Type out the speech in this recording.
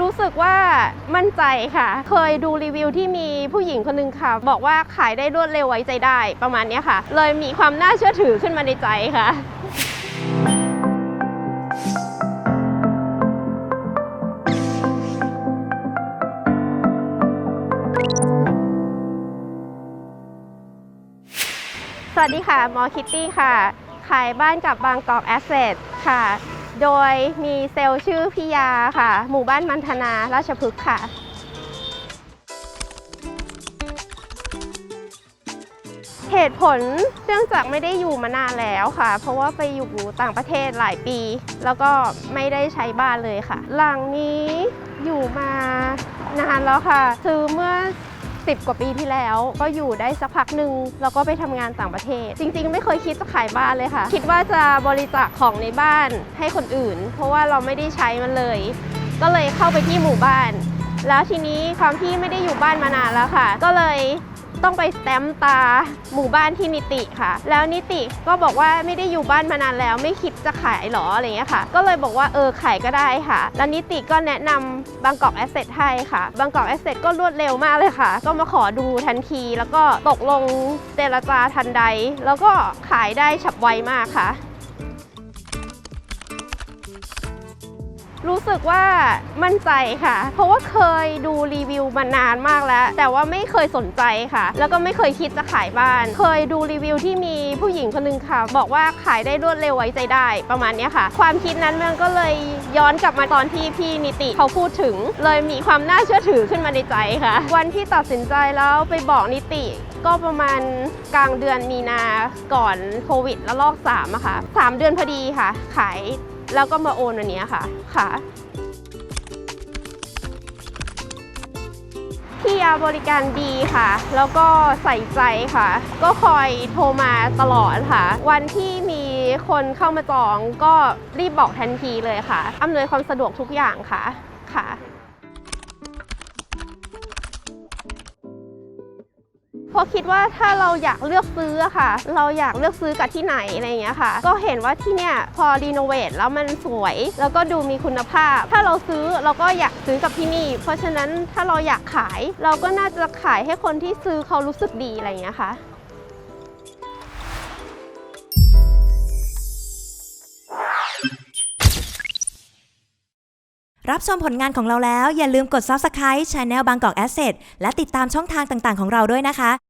รู้สึกว่ามั่นใจค่ะ เคยดูรีวิวที่มีผู้หญิงคนนึงค่ะ บอกว่าขายได้รวดเร็วไว้ใจได้ประมาณนี้ค่ะ เลยมีความน่าเชื่อถือขึ้นมาในใจค่ะสวัสดีค่ะหมอคิตตี้ค่ะ ขายบ้านกับบางกอกแอสเซทค่ะ โดยมีเซลล์ชื่อพิยาค่ะ หมู่บ้านมันธนาราชพฤกษ์ค่ะ เหตุผลเนื่องจากไม่ได้อยู่มานานแล้วค่ะ เพราะว่าไปอยู่ต่างประเทศหลายปี แล้วก็ไม่ได้ใช้บ้านเลยค่ะ หลังนี้อยู่มานานแล้วค่ะ ซื้อเมื่อ 10 กว่าปีที่แล้ว ก็อยู่ได้สักพักหนึ่งแล้วก็ไปทำงานต่างประเทศ จริง ๆ ไม่เคยคิดจะขายบ้านเลยค่ะ คิดว่าจะบริจาคของในบ้านให้คนอื่น เพราะว่าเราไม่ได้ใช้มันเลย ก็เลยเข้าไปที่หมู่บ้าน แล้วทีนี้ความที่ไม่ได้อยู่บ้านมานานแล้วค่ะ ก็เลย ต้องไปสแตมตาหมู่บ้านที่นิติค่ะ แล้วนิติก็บอกว่าไม่ได้อยู่บ้านมานานแล้ว ไม่คิดจะขายหรออะไรเงี้ยค่ะ ก็เลยบอกว่าเออขายก็ได้ค่ะ แล้วนิติก็แนะนำบางกอกแอสเซทให้ค่ะ บางกอกแอสเซทก็รวดเร็วมากเลยค่ะ ก็มาขอดูทันที แล้วก็ตกลงเจรจาทันใด แล้วก็ขายได้ฉับไวมากค่ะ รู้สึกว่ามั่นใจค่ะ เพราะว่าเคยดูรีวิวมานานมากแล้ว แต่ว่าไม่เคยสนใจค่ะ แล้วก็ไม่เคยคิดจะขายบ้าน เคยดูรีวิวที่มีผู้หญิงคนนึงค่ะ บอกว่าขายได้รวดเร็วไว้ใจได้ประมาณนี้ค่ะ ความคิดนั้นมันก็เลยย้อนกลับมาตอนที่พี่นิติเขาพูดถึง เลยมีความน่าเชื่อถือขึ้นมาในใจค่ะ วันที่ตัดสินใจแล้วไปบอกนิติก็ประมาณกลางเดือนมีนาก่อนโควิดแล้วลอก3อะค่ะสามเดือนพอดีค่ะ ขาย แล้วก็มาโอนวันนี้ค่ะค่ะพี่ยาบริการดีค่ะ แล้วก็ใส่ใจค่ะ ก็คอยโทรมาตลอดค่ะ วันที่มีคนเข้ามาจองก็รีบบอกทันทีเลยค่ะ อำนวยความสะดวกทุกอย่างค่ะค่ะ ราะคิดว่าถ้าเราอยากเลือกซื้อค่ะ เราอยากเลือกซื้อกับที่ไหนอะไรอย่างเงี้ยค่ะ ก็เห็นว่าที่เนี่ยพอรีโนเวทแล้วมันสวย แล้วก็ดูมีคุณภาพ ถ้าเราซื้อเราก็อยากซื้อกับที่นี่ เพราะฉะนั้นถ้าเราอยากขาย เราก็น่าจะขายให้คนที่ซื้อเขารู้สึกดีอะไรอย่างเงี้ยค่ะรับชมผลงานของเราแล้วอย่าลืมกด Subscribe Channel บางกอก Asset และติดตามช่องทางต่างๆ ของเราด้วยนะคะ